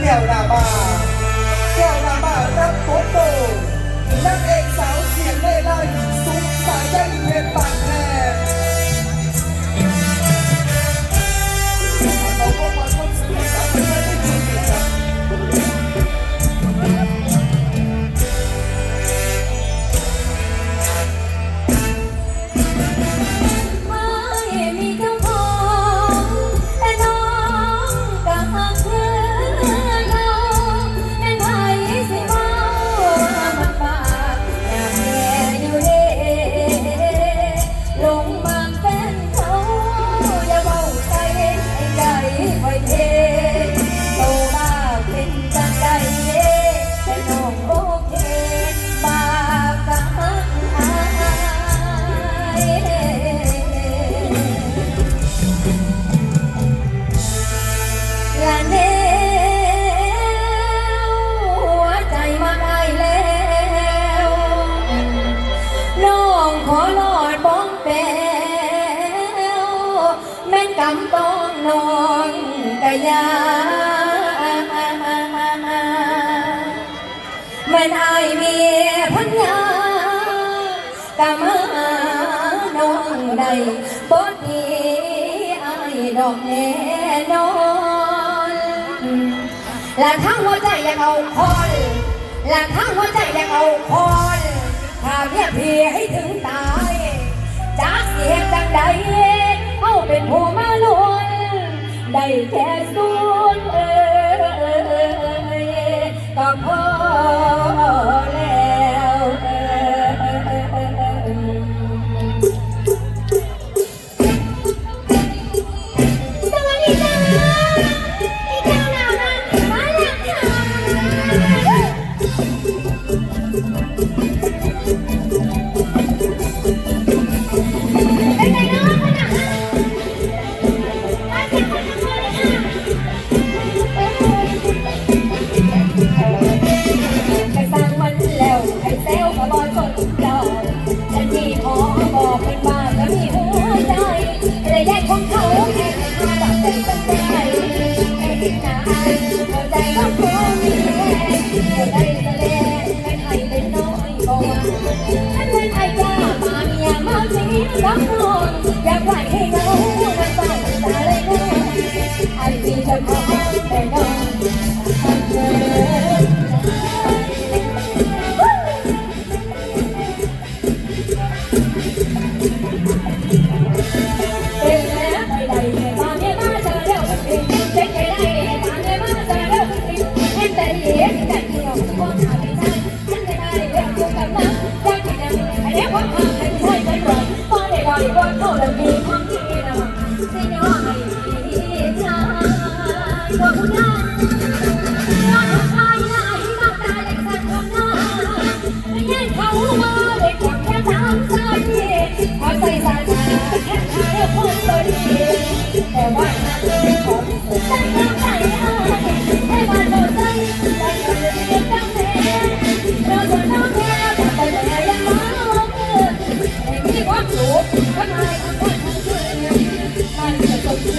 เดี่ยวหน้าบ้า น้องกะยามันอายเมียพันยากะมาน้องใดบดนี้อายดอกแน่นอน และทั้งหัวใจอยากเอาคอนและทั้งหัวใจอยากเอาคอนถ้าเมียเพียให้ถึงตายจากเสียงจังใดเอาเป็นผู้ đầy thế xuống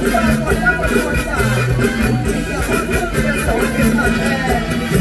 Thank you.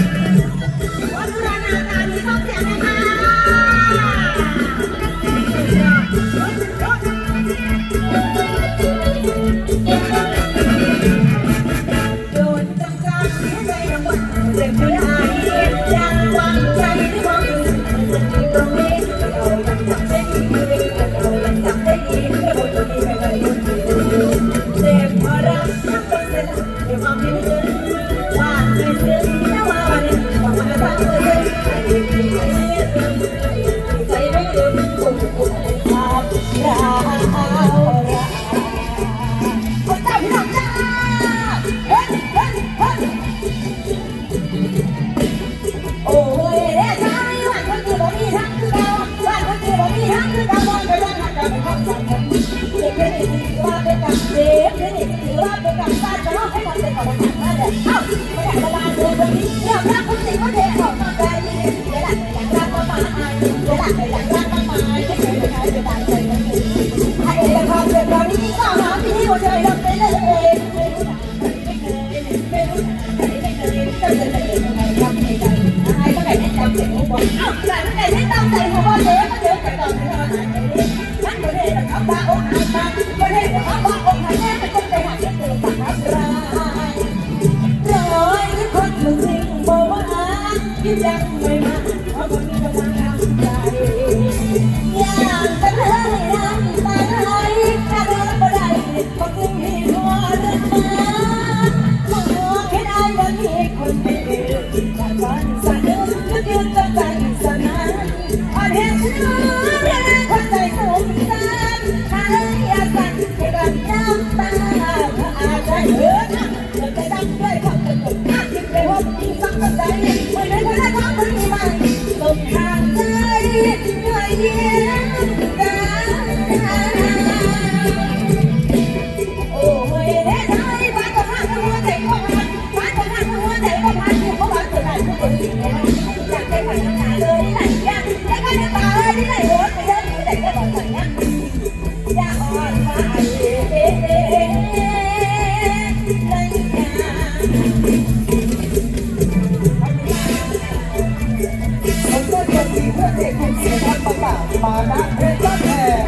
เพื่อนเด็กเสียงระกาศมานะเพชรบ้านแพง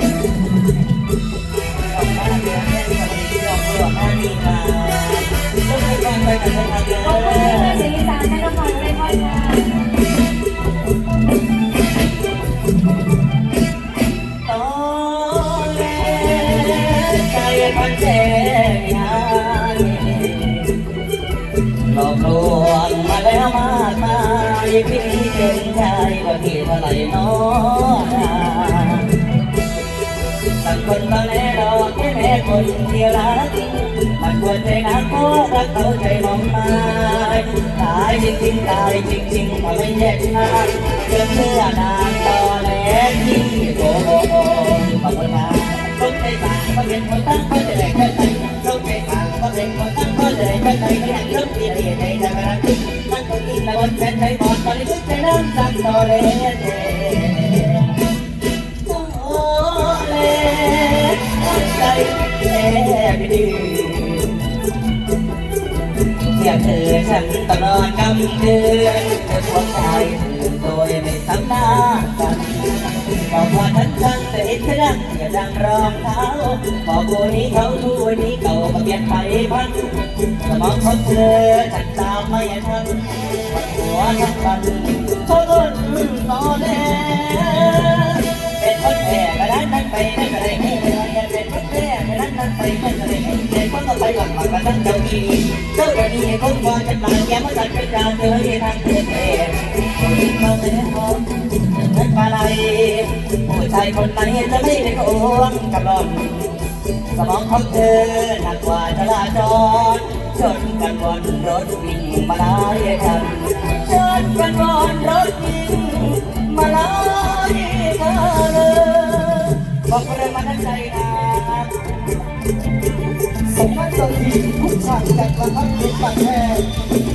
ขอบคุณแม่ศรีสารแม่น้องพลอยเลยพ่อค่ะหลอกลวงมาแล้วมากมาย เป็นชายว่าพี่เท่าไหร่น้อต่างคนต่างแน่ดอแค่แม่คนที่รักมันควรใจนักเพราะรักเขาใจมองมาตายจริงจริงตายจริงจริงๆทำไม่แยกทางเพื่อเพื่อนางตอแหลที่โกหกบางคนมาต้องใจต่างก็เป็นคนตั้งก็จะได้แค่ใจต้องใจต่างก็เป็นคนตั้งก็จะได้แค่ใจ อแหลโอ้เลใจแค่ดีอยาเธอฉันตลอดกำเดือนเธอควงใจเธอโดยไม่ทำหน้ากัน บอกว่าฉันฉันแต่เห็นเธอดังอย่าดังรองเท้าบอกตัวนี้เขาทูนี้เก่ามาเปลี่ยนไปพันสมองของเธอฉันตามไม่ทันหัวทั้งวันเขาต้นตอแหลเป็นคนแก่กระนั้นนั้นไปนั่นกระไรให้เงินเป็นคนแก่กระนั้นนั้นไปนั่นกระไรให้เงินคนก็ไปหลังหลังกระนั้นเจ้าดีเจ้าจะดีคนพอจะมาแกมาตัดเป็นดาวเธอที่ทางเธอเองคนที่เขาไม่ได้พอเงิน มาลัยผู้ชายคนไหนจะไม่ได้โกงกับหล่อนสมองของเธอหนักกว่าจราจรชนกันวนรถวิ่งมาลายกันชนกันวนรถวิ่งมาลายกันขอบคุณมาทั้งใจครับสมมาตรทีทุกฉากจากกระทั่งเพชรบ้านแพง